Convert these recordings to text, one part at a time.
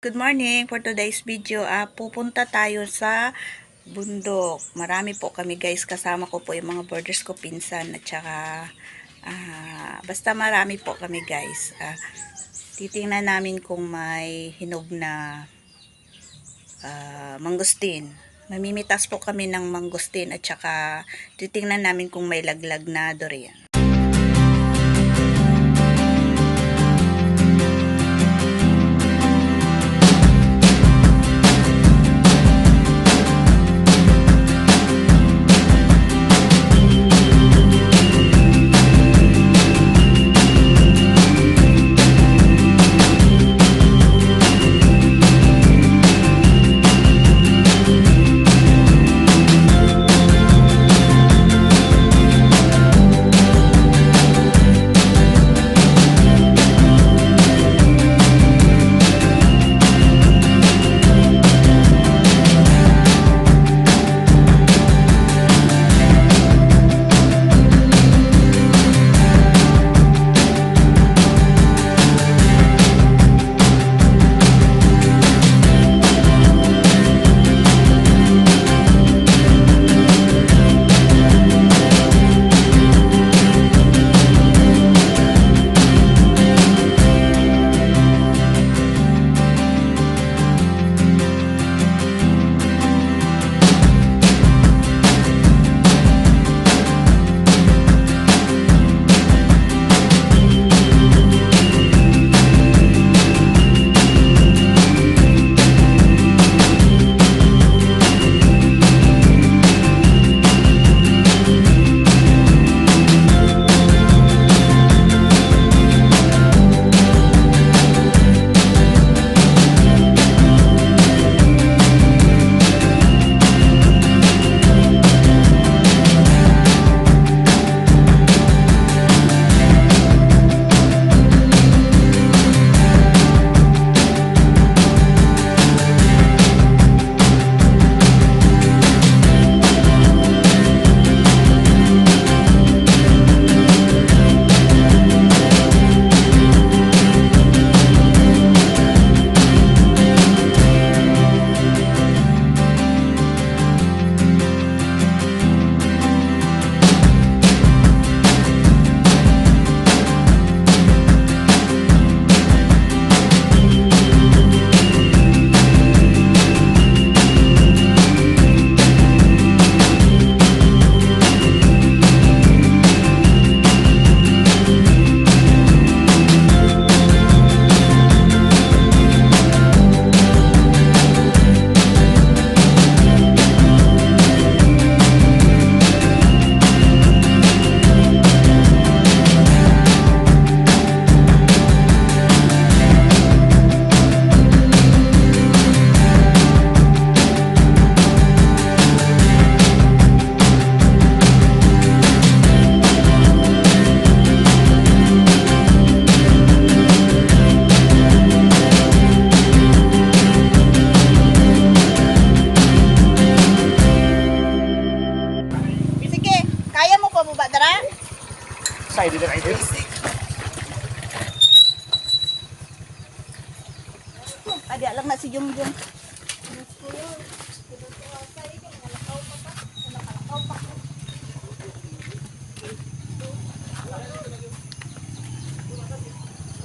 Good morning! For today's video, ah, pupunta tayo sa bundok. Marami po kami guys. Kasama ko po yung mga brothers ko, pinsan at saka ah, basta marami po kami guys. Ah, titingnan namin kung may hinog na ah, mangustin. Mamimitas po kami ng mangustin at saka titingnan namin kung may laglag na durian.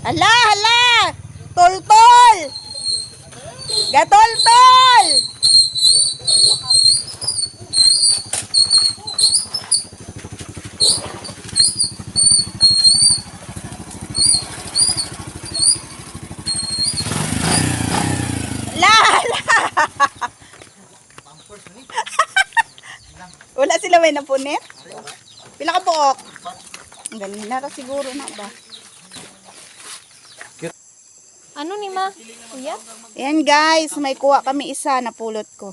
Hala, hala! Tol-tol! Gatol-tol! La, la! Wala sila may napunit? Pila ka buok? Ang galing na ra siguro na ba? Ano ni ma? Kuya? Ayan guys, may kuha kami isa na pulot ko.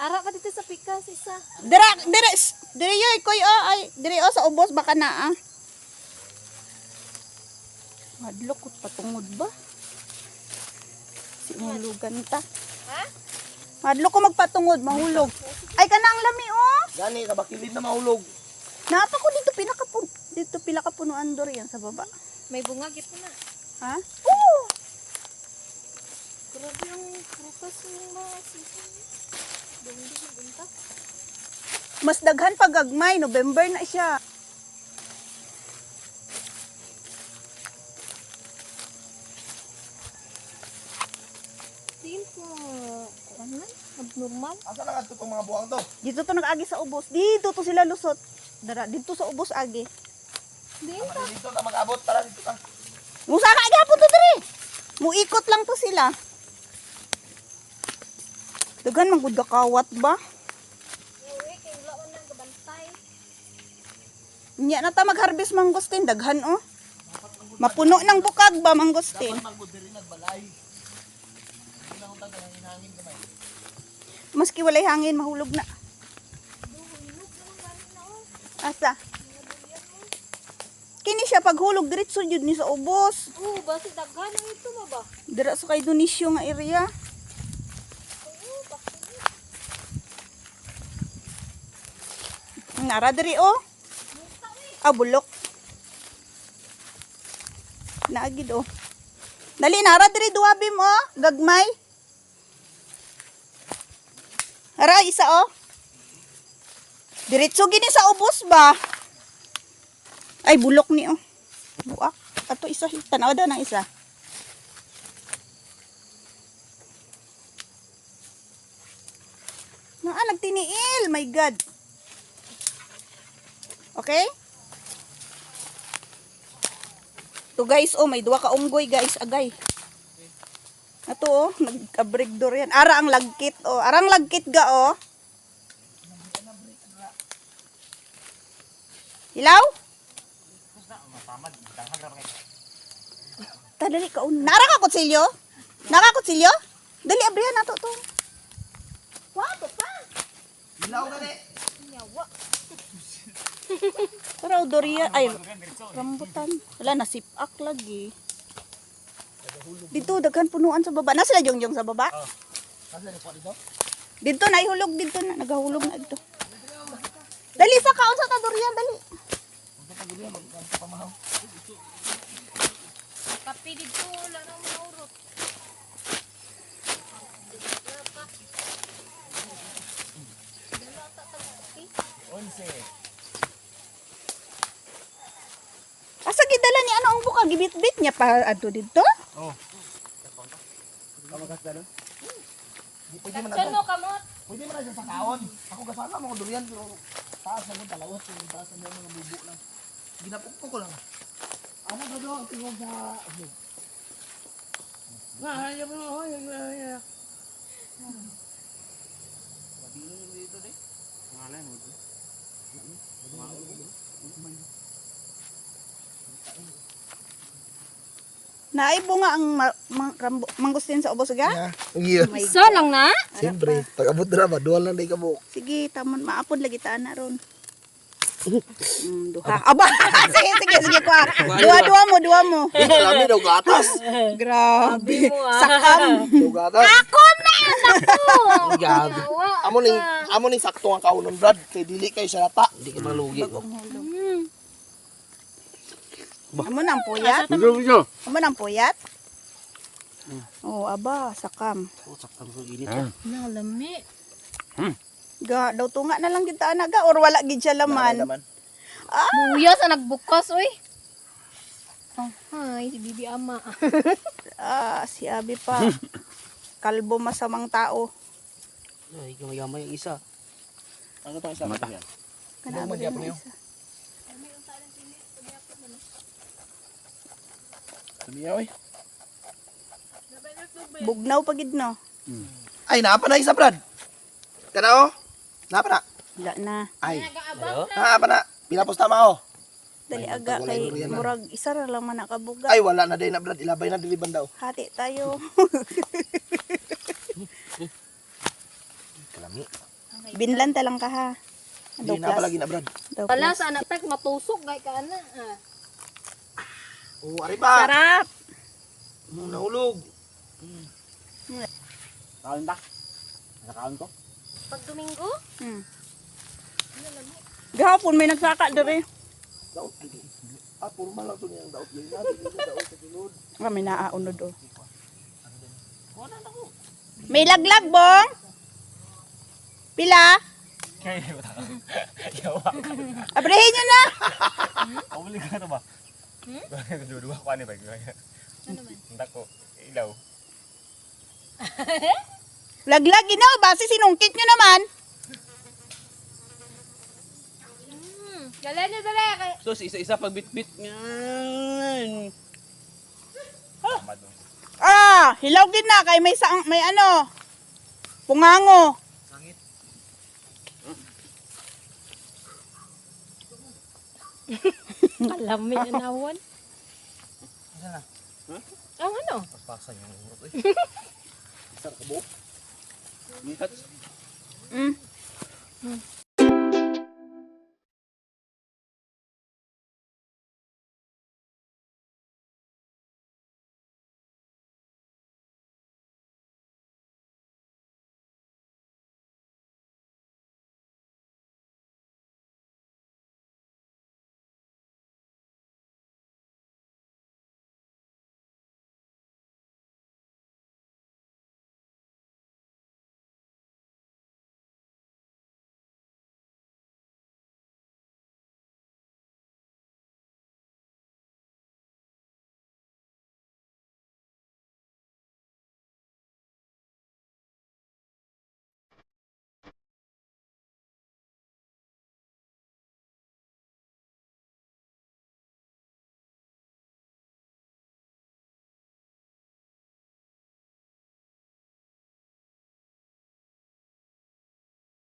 Ara ka dito sa pikas isa. Dira, dira, dira yoy, koy, oh, ay, dira, oh, sa ubos, baka na, ah. Madlo ko patungod ba? Si mahulugan ta. Ha? Madlo ko magpatungod, mahulog. Ay, kanang lami, oh. Gani, kabakilid na mahulog. Napa ko dito, pinaka, dito, pila ka punuan dor yan sa baba. May bunga gito na. Ha? Oo! Grabe ang prutas ng mga ng bunta. Mas daghan pag gagmay, November na siya. Din po. Ano? Abnormal. Asa lang ato itong mga buwang to? Dito to nag-agi sa ubos. Dito to sila lusot. Dara, dito sa ubos agi. Tara dito na mag-abot. Tara dito ka. Musa ka gyapon to diri. Muikot lang to sila. Daghan man gud kakawat ba? Nya na ta mag-harvest mangosteen daghan oh. Mapuno ng bukag ba kamay. Maski walay hangin mahulog na. Asa? Kini siya paghulog diretso jud ni sa ubos. Oo, basi daghan ang ito ba ba? Dira sa kay Donisyo nga area. Oo, bakit? Nara diri oh. Ah, bulok. Naagid oh. Dali nara diri duwabi mo, oh. gagmay. Ara isa oh. Diretso gini sa ubos ba? Ay bulok ni oh. Buak. Ato isa tanaw daw ng isa. Naa nagtiniil, my god. Okay? To guys, oh, may duwa ka unggoy guys, agay. Ato oh, nagka-breakdoor yan. Ara ang lagkit oh. Arang lagkit ga oh. Hilaw? Tadali ka un. Nara ka kutsilyo? Nara kutsilyo? Dali abrihan nato to. Wato pa. Ilaw ka ni. Nyawa. Pero Doria, ay, rambutan. Wala, nasipak lagi. Dito, daghan punuan sa baba. Nasa yung yung sa baba? Nasa ni po dito? Dito na, ihulog dito na. Nagahulog na dito. Dali sa kaon sa Doria, dali. Kapi dito, wala nang maurot. Onse. Asa gidala ni ano ang buka gibit-bit niya pa adto dito? Oh. Kamagas na Pwede man mo kamot? Pwede man sa kaon. Ako kasama mo durian pero taas na mo talawat yung taas na mo mga bubo lang. Ginapukpo ko lang. Ano ba daw ang tingog sa ano? Nga, ayaw mo, ayaw mo, ayaw. Mabino yung dito de. Ngalan mo. Naibo nga ang ma- mangustin sa ubos ga? Yeah. Isa lang na? Siyempre, pag-abot na ba, lang na ikabok. Sige, tamon maapod lagi ta na ron. Duha. Aba, sige, sige, sige kwa. Duha mo, duha mo. Marami daw gatas. Grabe. Sakam. Daw gatas. Ako na! Ako! Gabi. Nyawa. Amo ning amo ning sakto nga kaunon Brad kay dili kay sa lata. Di ka malugi. Hmm. Amo nang puyat? Amo nang puyat? Oh, aba, sakam. Oh, sakto ko init. Nalami. Ga, daw tunga na lang kita na ga or wala gid siya laman. Naman. Buya sa nagbukas, uy. Oh, hi, si Bibi Ama. Ah, si Abi pa. Kalbo masamang tao. Ay, gamay-gamay ang isa. Ano tong isa Mata. yan? Kana Ano ba magyapon yun yun? Tumiyaw eh. Bugnaw pagid no. Ay, naapa na isa Brad. Kana oh. Naapa na. Wala na. Ay. Naapa na. Pinapos tama oh. Dali Ay, aga kay na. murag isa ra lang man nakabuga. Ay, wala na din na Brad. Ilabay na diliban daw. Hati tayo. Kalami. Binlan ta lang ka ha. Hindi na plus. lagi na Brad. Daw Wala sa anak tak matusok gay ka na. Ah. Oh, ari pa. Sarap. Mm, Nahulog. Kaon ta? Nakaon ko? Pag Domingo, Hmm. Gahapon may nagsaka dere. Daot. Ah, puro man lang to niyang daot. Yan natin yung daot sa kilod. Kami naaunod oh. May laglag, bong? Pila? Kaya ba ta? Yawa. Abrahin nyo na! Balik ka na ba? Hmm? Dua-dua ko ano ba? Ano man? Hindi ko. Ilaw. Laglag, ginaw. Base sinungkit nyo naman. Hmm. Dali na dali. Kay- So, si isa-isa pagbitbit. Yan. Mo. Ah, hilaw gid na kay may sang may ano. Pungango. Kalami na nawan. Ang ano? Paspasan yung urot eh. Isang 你看嗯。嗯。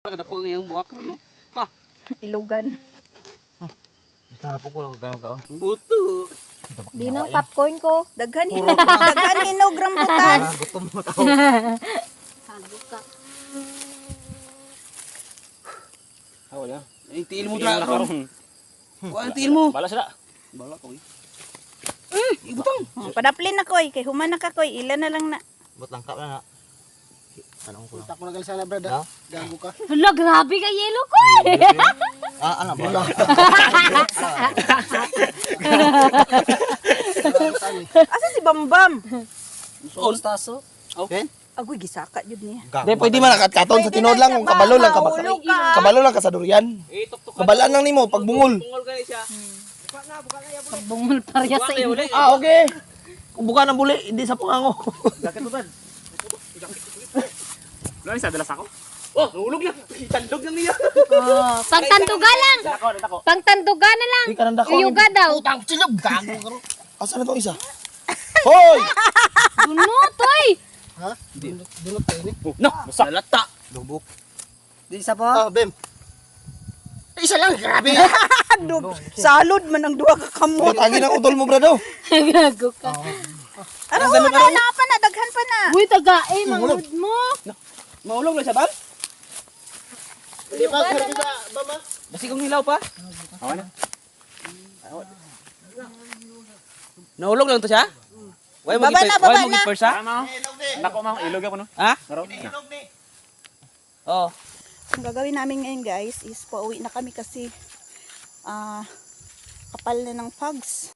Kada po ngayong buwak. no? Pa. Ilugan. Basta po ko lang gano'n ka. Buto. Di nang popcorn ko. Daghan hinog. Daghan hinog rambutan. Ah, gutom mo tao. Sago ka. Ah, wala. Ay, tiil mo dra karon. Kuha ang tiil mo. Bala sila. Bala ko eh. Oh, Padaplin na koy kay human na ka koy. Ilan na lang na. Ba't lang ka na na? Ano ko lang? Tako na gali sana brad. Ha? Gago ka. Hala, grabe ka yelo ko. Ah, ano ba? Asa si Bambam? All taso. Okay? Agoy gisaka jud niya. Di pwede man nakaton sa tinod lang kung kabalo lang ka ba. Mahulog ka. Kabalo lang ka sa durian. Eh. Kabalaan lang nimo pag bungol. Tungol ka siya. Bungol parya sa inyo. Ah, okay. Kung buka ng buli, hindi sa pangango. Jacket Wala isa dalas ako. Oh, nahulog lang. Tandog lang niya. Oh, pangtanduga lang. Dako, dako. Pangtanduga na lang. Hindi ka nang dako. Uyuga daw. Utang silog. Gago ka. Asa na tong isa? Hoy! Dunot, oy. Dulot tayo ni. No, salata. Lubok. Di isa pa? Ah, Bem. Isa lang, grabe. Dug. Salod man ang duha ka kamot. Tagi ng utol mo, brado. Gago ka. Ano na na pa na daghan pa na. Uy, taga eh, mangod mo. Mahulog lang siya, bal? Di ba, di ba, mama? Basi kong hilaw pa. Awa na. Nahulog lang to siya? Why mo Baba na, baba na. Tama. Dako mo, ilog ako no. Ha? Naroon. Oh. Ang gagawin namin ngayon guys is pauwi na kami kasi ah kapal na ng pugs.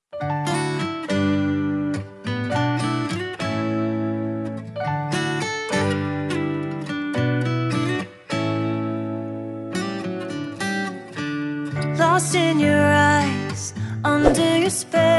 despair.